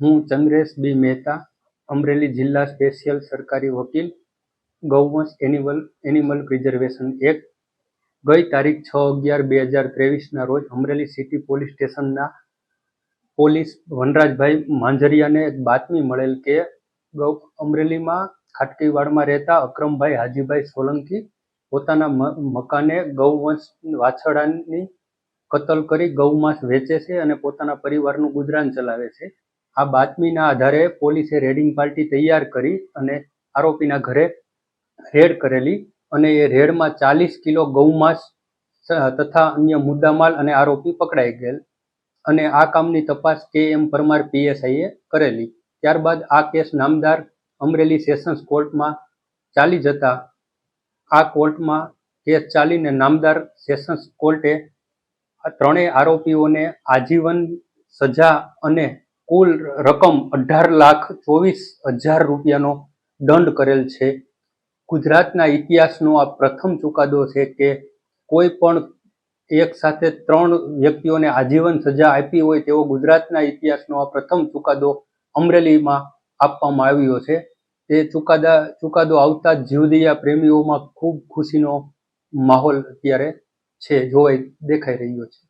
નરેશ બી મહેતા, અમરેલી જિલ્લા સ્પેશિયલ સરકારી વકીલ, ગૌવંશ એનિમલ એનિમલ પ્રિઝર્વેશન એક્ટ, ગઈ તારીખ છ અગિયાર બે હજાર ત્રેવીસના રોજ અમરેલી સિટી પોલીસ સ્ટેશનના પોલીસ વનરાજભાઈ માંજરિયાને એક બાતમી મળેલ કે ગૌ અમરેલીમાં ખાટકીવાડમાં રહેતા અક્રમભાઈ હાજીભાઈ સોલંકી પોતાના મકાને ગૌવંશ વાછડાની કતલ કરી ગૌમાંસ વેચે છે અને પોતાના પરિવારનું ગુજરાન ચલાવે છે. આ બાતમીના આધારે પોલીસે રેડિંગ પાર્ટી તૈયાર કરી અને આરોપીના ઘરે રેડ કરેલી અને એ રેડમાં ચાલીસ કિલો ગૌમાંસ તથા અન્ય મુદ્દામાલ અને આરોપી પકડાઈ ગયેલ અને આ કામની તપાસ કે એમ પરમાર પીએસઆઈએ કરેલી. ત્યારબાદ આ કેસ નામદાર અમરેલી સેશન્સ કોર્ટમાં ચાલી જતા આ કોર્ટમાં કેસ ચાલીને નામદાર સેશન્સ કોર્ટે ત્રણેય આરોપીઓને આજીવન સજા અને કુલ રકમ અઢાર લાખ ચોવીસ હજાર રૂપિયાનો દંડ કરેલ છે. ગુજરાતના ઇતિહાસનો આ પ્રથમ ચુકાદો છે કે કોઈ પણ એક સાથે ત્રણ વ્યક્તિઓને આજીવન સજા આપી હોય તેવો ગુજરાતના ઇતિહાસનો આ પ્રથમ ચુકાદો અમરેલીમાં આપવામાં આવ્યો છે. તે ચુકાદા, ચુકાદો આવતા જ જીવદયા પ્રેમીઓમાં ખૂબ ખુશીનો માહોલ અત્યારે છે જોવાય દેખાઈ રહ્યો છે.